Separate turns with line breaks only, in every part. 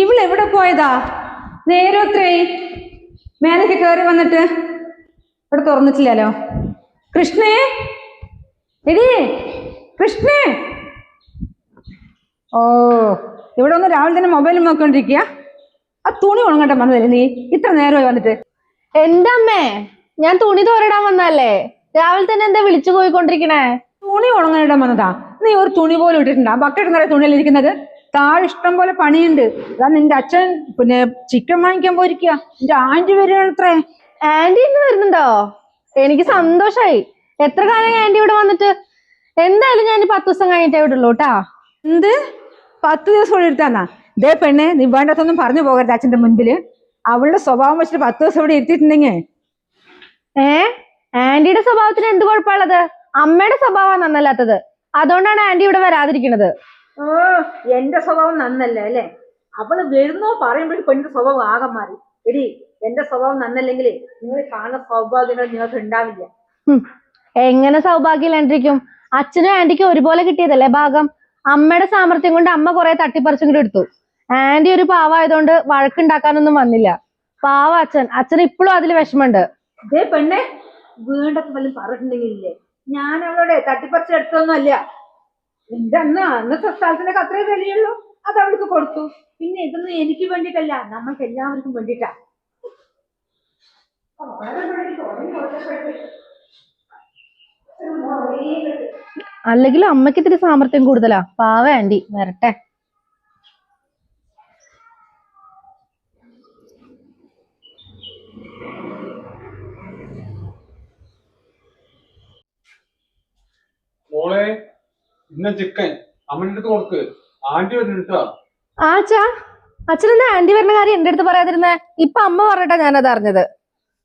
ഇവൾ എവിടെ പോയതാ? നേരത്രയായി മേലേക്ക് കയറി വന്നിട്ട്. ഇവിടെ തുറന്നിട്ടില്ലല്ലോ. കൃഷ്ണേ? എടി കൃഷ്ണേ? ഓ ഇവിടെ ഒന്ന് രാവിലെ തന്നെ മൊബൈൽ നോക്കിക്കൊണ്ടിരിക്കുക. ആ തുണി ഉണങ്ങട്ടെ വന്നതല്ലേ നീ? ഇത്ര നേരമായി വന്നിട്ട്.
എന്റെ അമ്മേ ഞാൻ തുണി തോരടാൻ വന്നല്ലേ രാവിലെ തന്നെ എന്താ വിളിച്ചു പോയിക്കൊണ്ടിരിക്കണേ?
തുണി ഉണങ്ങാനിടാൻ വന്നതാ. നീ ഒരു തുണി പോലും ഇട്ടിട്ടുണ്ടാ? ബക്കറ്റ് നിറയെ തുണിയിൽ ഇരിക്കുന്നത്? താഴെ ഇഷ്ടം പോലെ പണിയുണ്ട്. അതാ നിന്റെ അച്ഛൻ പിന്നെ ചിക്കൻ വാങ്ങിക്കാൻ പോയിരിക്കുക നിന്റെ ആന്റി വരികയാണത്രേ
ആന്റി ഇന്ന് വരുന്നുണ്ടോ? എനിക്ക് സന്തോഷായി. എത്ര കാലം ആന്റി ഇവിടെ വന്നിട്ട്? എന്തായാലും ഞാൻ പത്ത് ദിവസം കഴിഞ്ഞിട്ടേ ഇവിടെ ഉള്ളൂ കേട്ടാ.
എന്ത്? പത്ത് ദിവസം ഇവിടെ ഇരുത്താന്നാ ദേ പെണ്ണെ നീ വേണ്ടാത്തൊന്നും പറഞ്ഞു പോകരുത് അച്ഛന്റെ മുൻപിൽ. അവളുടെ സ്വഭാവം വെച്ചിട്ട് പത്ത് ദിവസം ഇവിടെ ഇരുത്തിയിട്ടുണ്ടെങ്കിൽ
ഏ? ആന്റിയുടെ സ്വഭാവത്തിന് എന്ത് കുഴപ്പമുള്ളത്? അമ്മയുടെ സ്വഭാവമാണ് നന്നല്ലാത്തത്. അതുകൊണ്ടാണ് ആന്റി ഇവിടെ വരാതിരിക്കുന്നത്.
ഓ എന്റെ സ്വഭാവം നന്നല്ല അല്ലേ? അവൾ വരുന്നോ പറയുമ്പോഴും പെണ്ണിന്റെ സ്വഭാവം ആകെ മാറി. എടി എന്റെ സ്വഭാവം നന്നല്ലെങ്കിൽ നിങ്ങൾ കാണുന്ന സൗഭാഗ്യങ്ങൾ നിങ്ങൾക്ക് ഉണ്ടാവില്ല.
എങ്ങനെ എങ്ങനെ സൗഭാഗ്യമില്ലാണ്ടിരിക്കും അച്ഛനും ആന്റിക്കും ഒരുപോലെ കിട്ടിയതല്ലേ ഭാഗം? അമ്മയുടെ സാമർത്ഥ്യം കൊണ്ട് അമ്മ കുറെ തട്ടിപ്പറിച്ചും കൂടി എടുത്തു. ആന്റി ഒരു പാവായതുകൊണ്ട് വഴക്കുണ്ടാക്കാനൊന്നും വന്നില്ല. പാവ അച്ഛൻ. അച്ഛൻ ഇപ്പോഴും അതിൽ വിഷമുണ്ട്
ഇതേ പെണ്ണെ വീണ്ടൊക്കെ വല്ലതും പറഞ്ഞിട്ടുണ്ടെങ്കിലേ ഞാൻ അവളോട് തട്ടിപ്പറിച്ചെടുത്തൊന്നും അല്ല എന്റെ അന്ന് അന്നത്തെ സ്ഥലത്തിനൊക്കെ അത്രേ വിലയുള്ളൂ. അത് അവൾക്ക് കൊടുത്തു. പിന്നെ ഇതൊന്നും എനിക്ക് വേണ്ടിയിട്ടല്ല. നമ്മൾക്ക് എല്ലാവർക്കും വേണ്ടിയിട്ടാ.
അല്ലെങ്കിൽ അമ്മയ്ക്ക് ഇത്തിരി സാമർത്ഥ്യം കൂടുതലാ. പാവ ആന്റി വരട്ടെ
മോളെ ഇന്ന ചിക്കൻ. അമ്മന്റെ അടുത്ത് കൊടുക്ക്. ആന്റി വരുന്നുണ്ട് കേട്ടോ
ആ ആന്റി വരുന്ന കാര്യം എന്റെ അടുത്ത് പറയാതിരുന്നേ? ഇപ്പൊ അമ്മ പറഞ്ഞിട്ടാ ഞാനത് അറിഞ്ഞത്.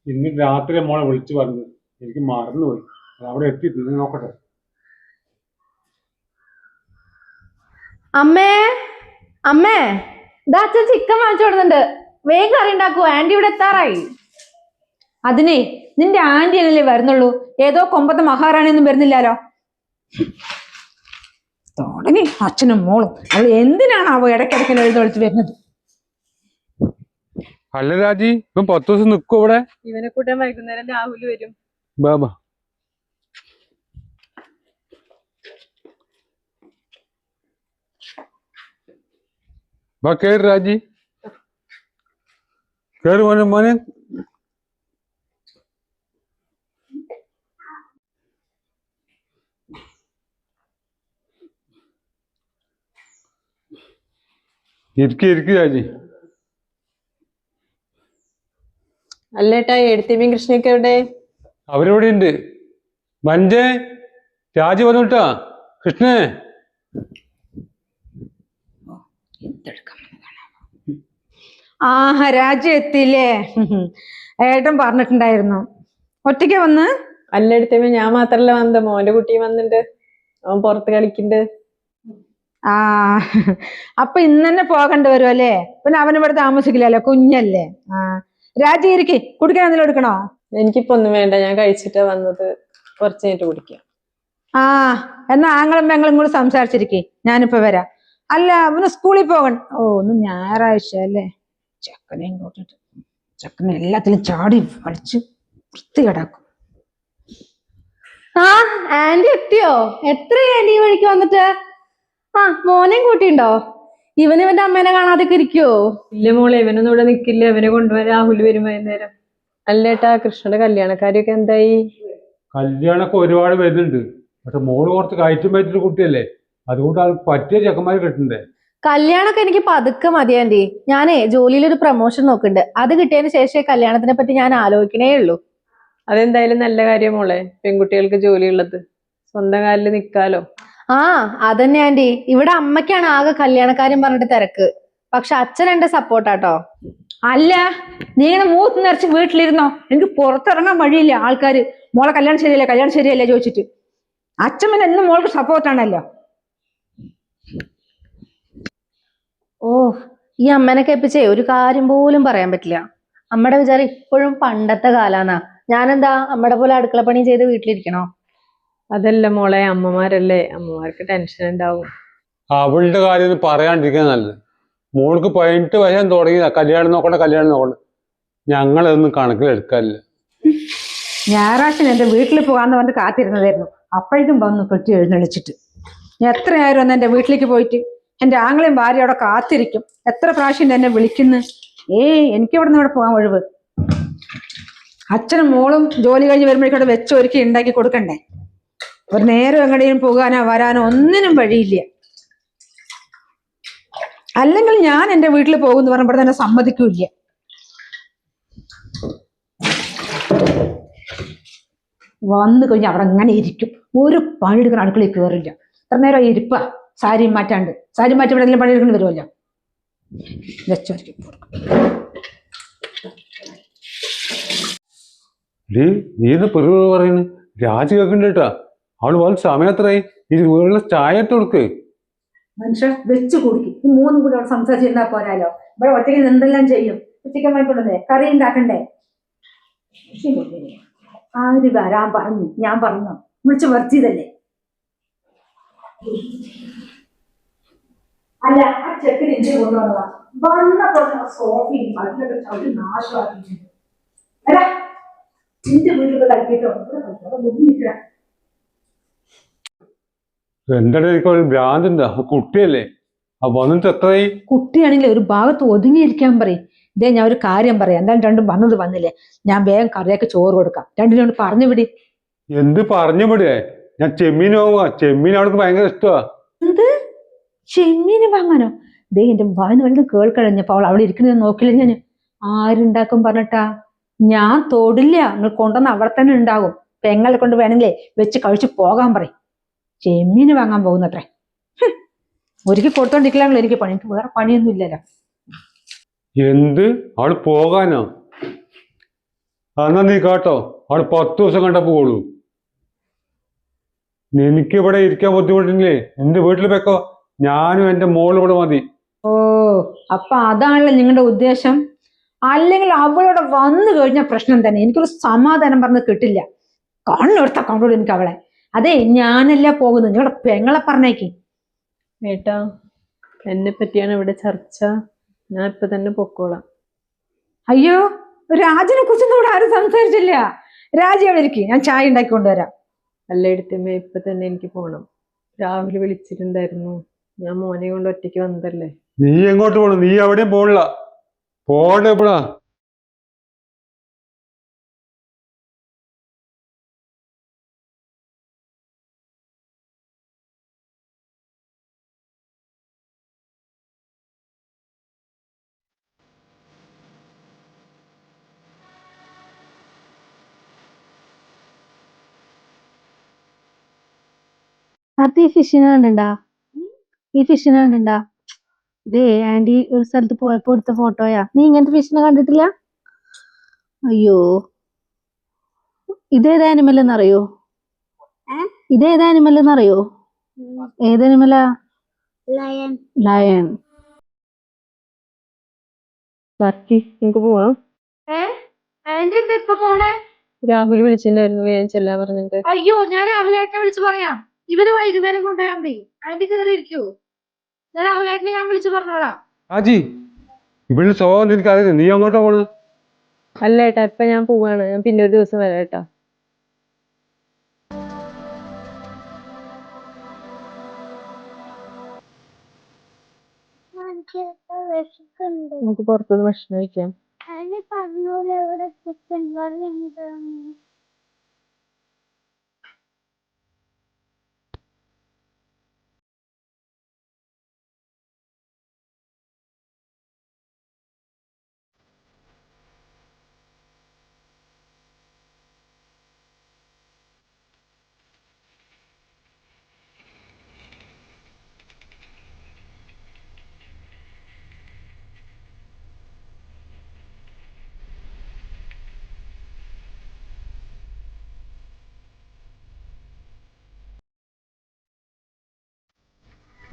ഇന്ന് രാത്രി മോളെ വിളിച്ചു പറഞ്ഞു. എനിക്ക് മറന്നുപോയി. അവിടെ എത്തി തിന്ന് നോക്കട്ടെ.
അമ്മേ അമ്മേ. ഇതാ അച്ഛൻ ചിക്കൻ വാങ്ങിച്ചു കൊടുക്കുന്നുണ്ട്. വേഗം കറി ഉണ്ടാക്കൂ. ആന്റി ഇവിടെ എത്താറായി.
അതിനെ നിന്റെ ആന്റി അല്ലേ വരുന്നുള്ളൂ? ഏതോ കൊമ്പത്തെ മഹാറാണിയൊന്നും വരുന്നില്ലാലോ തുടങ്ങി അച്ഛനും മോളും അവൾ എന്തിനാണ് അവ ഇടയ്ക്കിടയ്ക്ക് എഴുന്നള്ളിച്ച് വരുന്നത്?
അല്ല രാജി ഇപ്പം പത്ത് ദിവസം നിക്കും ഇവിടെ.
ഇവനെ കൂട്ടാൻ വൈകുന്നേരം രാഹുൽ വരും.
ബാബാ ബാ കേറ് രാജി. കേറി മോനെ മോനെ. ഇരിക്ക് ഇരിക്കുക അജി
അല്ലേട്ടാ എഴുത്തിമീൻ കൃഷ്ണയൊക്കെ എവിടെ?
അവരിവിടെ ഉണ്ട്. മഞ്ചേ രാജി വന്നുട്ടാ. കൃഷ്ണേ.
ആഹ രാജു എത്തിയില്ലേ? ഏട്ടൻ പറഞ്ഞിട്ടുണ്ടായിരുന്നു. ഒറ്റയ്ക്ക് വന്ന്?
അല്ല എഴുത്തിമീൻ ഞാൻ മാത്രല്ല വന്നത്. മോന്റെ കുട്ടിയും വന്നിട്ടുണ്ട് അവൻ പുറത്ത് കളിക്കുന്നുണ്ട്
ആ. അപ്പൊ ഇന്ന് തന്നെ പോകേണ്ടി വരും അല്ലേ? പിന്നെ അവൻ ഇവിടെ താമസിക്കില്ലല്ലോ കുഞ്ഞല്ലേ? ആ. രാജി ഇരിക്കി കുടിക്കാൻ എന്തെങ്കിലും എടുക്കണോ?
എനിക്കിപ്പോ ഒന്നും വേണ്ട ഞാൻ കഴിച്ചിട്ടാ വന്നത്. കുറച്ച് കഴിഞ്ഞിട്ട് കുടിക്കാം.
ആ എന്നാ ആങ്ങളും പെങ്ങളും കൂടി സംസാരിച്ചിരിക്കേ ഞാനിപ്പോ വരാം. അല്ല അവന് സ്കൂളിൽ പോകണം ഓ ഒന്ന് ഞായറാഴ്ച അല്ലേ? ചക്കനെ ഇങ്ങോട്ടിട്ട് ചക്കനെ എല്ലാത്തിലും ചാടി വൃത്തി വൃത്തികേടാക്കും.
ആ ആന്റി എത്തിയോ? എത്ര ആന്റി വഴിക്ക് വന്നിട്ട്? ആ മോനെയും കൂട്ടിണ്ടോ ഇവൻ ഇവന്റെ അമ്മേനെ കാണാതെ ഇരിക്കുവോ?
ഇല്ല മോളെ ഇവനൊന്നും ഇവിടെ നിക്കില്ല. ഇവനെ കൊണ്ടുവരാൻ രാഹുൽ വരും വൈകുന്നേരം. അല്ലേട്ടാ കൃഷ്ണന്റെ കല്യാണക്കാരിയൊക്കെ എന്തായി?
കല്യാണൊക്കെ ഒരുപാട് വരുന്നുണ്ട് പക്ഷെ മോൾ കുറച്ച് കയറ്റും പറ്റുന്ന കുട്ടിയല്ലേ. അതുകൊണ്ട് അത് പറ്റിയ ചെക്കന്മാർ കിട്ടണ്ടേ
കല്യാണമൊക്കെ എനിക്ക് പതുക്കെ മതിയാണ്ടി ഞാനേ ജോലിയിൽ ഒരു പ്രൊമോഷൻ നോക്കുന്നുണ്ട്. അത് കിട്ടിയതിന് ശേഷമേ കല്യാണത്തിനെ പറ്റി ഞാൻ ആലോചിക്കണേ ഉള്ളൂ.
അതെന്തായാലും നല്ല കാര്യം മോളെ പെൺകുട്ടികൾക്ക് ജോലിയുള്ളത്. സ്വന്തം കാലിൽ നിക്കാലോ
ആ അതന്നെ ആന്റി. ഇവിടെ അമ്മയ്ക്കാണ് ആകെ കല്യാണക്കാര്യം പറഞ്ഞിട്ട് തിരക്ക്. പക്ഷെ അച്ഛൻ എന്റെ സപ്പോർട്ടാട്ടോ.
അല്ല നീ ഇങ്ങനെ മൂത്ത് നിറച്ച് വീട്ടിലിരുന്നോ? എനിക്ക് പുറത്തിറങ്ങാൻ വഴിയില്ല ആൾക്കാര്. മോളെ കല്യാണം ശരിയല്ലേ കല്യാണം ശരിയല്ലേ ചോദിച്ചിട്ട്. അച്ഛൻ പിന്നെ എന്നും മോൾക്ക് സപ്പോർട്ടാണല്ലോ.
ഓ ഈ അമ്മനെ കേൾപ്പിച്ചേ ഒരു കാര്യം പോലും പറയാൻ പറ്റില്ല. അമ്മയുടെ വിചാരം ഇപ്പോഴും പണ്ടത്തെ കാലാന്നാ. ഞാനെന്താ അമ്മയുടെ പോലെ അടുക്കള പണി ചെയ്ത് വീട്ടിലിരിക്കണോ?
അതല്ല മോളെ അമ്മമാരല്ലേ? അമ്മമാർക്ക് ടെൻഷൻ ഉണ്ടാവും.
അവളുടെ കാര്യം പറയാണ്ടിരിക്കാൻ നല്ലത്. മോൾക്ക് പതിനെട്ട് വയസ്സാൻ തുടങ്ങിയതാ കല്യാണം നോക്കണ്ട കല്യാണം നോക്കണ്ട. ഞങ്ങളതൊന്നും കണക്കിലെടുക്കാനില്ല.
ഞായറാഴ്ച എന്റെ വീട്ടിൽ പോകാന്ന് പറഞ്ഞ് കാത്തിരുന്നതായിരുന്നു. അപ്പോഴേക്കും വന്നു കെട്ടി എഴുന്നള്ളിച്ചിട്ട്. ഞാൻ എത്രയായിരുന്നു ഒന്ന് എന്റെ വീട്ടിലേക്ക് പോയിട്ട് എന്റെ ആങ്ങളെയും ഭാര്യ അവിടെ കാത്തിരിക്കും. എത്ര പ്രാവശ്യം എന്നെ വിളിക്കുന്നു? ഏയ് എനിക്ക് ഇവിടെ നിന്ന് ഇവിടെ പോകാൻ ഒഴിവ്. അച്ഛനും മോളും ജോലി കഴിഞ്ഞ് വരുമ്പോഴേക്കും അവിടെ വെച്ച് ഒരുക്കി ഉണ്ടാക്കി കൊടുക്കണ്ടേ? ഒരു നേരെ എങ്ങടെയും പോകാനോ വരാനോ ഒന്നിനും വഴിയില്ല. അല്ലെങ്കിൽ ഞാൻ എന്റെ വീട്ടിൽ പോകുമെന്ന് പറയുമ്പോൾ തന്നെ സമ്മതിക്കൂല്ല. വന്നു കഴിഞ്ഞാൽ അവിടെ അങ്ങനെ ഇരിക്കും. ഒരു പണിയെടുക്കുന്ന അടുക്കളയിൽ കയറില്ല. എത്ര നേരം ഇരിപ്പ. സാരി മാറ്റാണ്ട്. സാരി മാറ്റി ഇവിടെ എല്ലാം പണിയെടുക്കേണ്ടി വരുമല്ലോ?
നീ രാജി കേൾക്കണ്ട കേട്ടാ അവൾ പോലെ സമയം എത്രയായി ഇത് വീട്ടിൽ ചായ ഇട്ട് കൊടുക്ക്.
മനുഷ്യ വെച്ച് കുടിക്കും. ഈ മൂന്നും കൂടി അവിടെ സംസാരിച്ചിരുന്നാ പോരാലോ. ഇവിടെ ഒറ്റയ്ക്ക് എന്തെല്ലാം ചെയ്യും? ചിക്കൻ വാങ്ങിക്കൊണ്ടേ കറി ഉണ്ടാക്കണ്ടേ? ആര് വരാൻ പറഞ്ഞു. ഞാൻ പറഞ്ഞു. വിളിച്ച് വർത്തിയതല്ലേ അല്ല ആ ചെക്ക് എന്ത് കൊണ്ടുവന്നതാ. വന്നപ്പോൾ സോഫയും അതിലൊക്കെ ചവിട്ടി നാശമാക്കിയിട്ടുണ്ട്. ഇവിടെ
എന്താ എനിക്ക് ഒരു ഭ്രാന്തുണ്ട്. കുട്ടിയല്ലേ? വന്നിട്ട് എത്രയായി?
കുട്ടിയാണെങ്കിൽ ഒരു ഭാഗത്ത് ഒതുങ്ങിയിരിക്കാൻ പറയും. ഇതേ ഞാൻ ഒരു കാര്യം പറയാം. എന്തായാലും രണ്ടും വന്നത് വന്നില്ലേ? ഞാൻ വേഗം കറിയൊക്കെ ചോറ് കൊടുക്കാം. രണ്ടിനോട് പറഞ്ഞു വിടി.
എന്ത് പറഞ്ഞു വിടേ? ഞാൻ ചെമ്മീൻ വാങ്ങുവാ. ചെമ്മീൻ അവൾക്ക് ഭയങ്കര ഇഷ്ടമാ
എന്ത്? ചെമ്മീന് വാങ്ങാനോ? ദേ എന്റെ വായന വലുത് കേൾക്കഴിഞ്ഞപ്പോ അവൾ അവിടെ ഇരിക്കുന്നത് നോക്കില്ല ഞാൻ ആരുണ്ടാക്കും പറഞ്ഞിട്ടാ? ഞാൻ തൊടില്ല. നിങ്ങൾ കൊണ്ടുവന്ന് അവിടെ തന്നെ ഉണ്ടാകും. പെങ്ങളെ കൊണ്ട് വേണമെങ്കിലേ വെച്ച് കഴിച്ചു പോകാൻ പറയും. ചെമ്മീന് വാങ്ങാൻ പോകുന്നത്രേ. ഒരുക്കി കൊടുത്തോണ്ടിരിക്കലാണല്ലോ എനിക്ക് പണി. എനിക്ക് വേറെ പണിയൊന്നും ഇല്ലല്ലോ
എന്ത്? ആൾ പോകാനോ? എന്നാ നീ കേട്ടോ. അവൾ പത്ത് ദിവസം കണ്ട പോളൂ എനിക്ക് ഇവിടെ ഇരിക്കാൻ ബുദ്ധിമുട്ടില്ലേ? എന്റെ വീട്ടിൽ വെക്കോ ഞാനും എന്റെ മോളും ഇവിടെ മതി.
ഓ അപ്പൊ അതാണല്ലോ നിങ്ങളുടെ ഉദ്ദേശം. അല്ലെങ്കിൽ അവളോടെ വന്നു കഴിഞ്ഞ പ്രശ്നം തന്നെ. എനിക്കൊരു സമാധാനം പറഞ്ഞ് കിട്ടില്ല. കണ്ണെടുത്ത കണ്ടോളൂ എനിക്ക് അവളെ. അതെ ഞാനല്ല പോകുന്നത്? നിങ്ങളുടെ പെങ്ങളെ പറഞ്ഞേക്ക്
ഏട്ടാ എന്നെ പറ്റിയാണ് ഇവിടെ ചർച്ച. ഞാൻ ഇപ്പൊ തന്നെ പൊക്കോളാം.
അയ്യോ രാജിനെ കുറിച്ചൊന്നും ഇവിടെ ആരും സംസാരിച്ചില്ല. രാജി അവിടെ ഇരിക്കും. ഞാൻ ചായ ഉണ്ടാക്കി കൊണ്ടുവരാം
അല്ല എടുത്തമ്മേ ഇപ്പൊ തന്നെ എനിക്ക് പോണം. രാവിലെ വിളിച്ചിട്ടുണ്ടായിരുന്നു. ഞാൻ മോനെ കൊണ്ട് ഒറ്റയ്ക്ക് വന്നതല്ലേ?
നീ എങ്ങോട്ട് പോണു? നീ എവിടെയും പോണില്ല. പോകണ്ട എപ്പോഴാ
അത് ഈ ഫിഷിനെ കണ്ടിണ്ടാ? ഈ ഫിഷിനെ കണ്ടിണ്ടാ? ഇതേ ആന്റി ഒരു സ്ഥലത്ത് പോയപ്പോ എടുത്ത ഫോട്ടോയാ. നീ ഇങ്ങനത്തെ ഫിഷിനെ കണ്ടിട്ടില്ല? അയ്യോ. ഇതേത് ആനിമൽ എന്നറിയോ? ഇതേത് ആനിമൽ എന്നറിയോ? ഏത് ആനിമലാ
ലയൺ
ലയൺ
നമുക്ക് പോവാം. രാഹുൽ വിളിച്ചിട്ടുണ്ടായിരുന്നു. ചെല്ലാൻ പറഞ്ഞിട്ട്.
അയ്യോ ഞാൻ രാഹുലായിട്ട് വിളിച്ചു പറയാം. ഇവർ വൈകുന്നേരം കൊണ്ടുവരാൻ മതി ആന്റി കയറി ഇരിക്കൂ ഞാൻ രാഹുലേട്ടനെ ഞാൻ വിളിച്ചു പറഞ്ഞോളാം.
ആജി ഇവിടെ സ്വഭാവം എനിക്കറിയില്ല നീ അങ്ങോട്ടാ പോണത്
അല്ല ഏട്ടാ ഇപ്പൊ ഞാൻ പോവാണ്. ഞാൻ പിന്നെ ഒരു ദിവസം വരാം ഏട്ടാ. നമുക്ക് പുറത്തുനിന്ന് ഭക്ഷണം കഴിക്കാം.
പറഞ്ഞോളൂ ചിക്കൻ കറി ഉണ്ട്.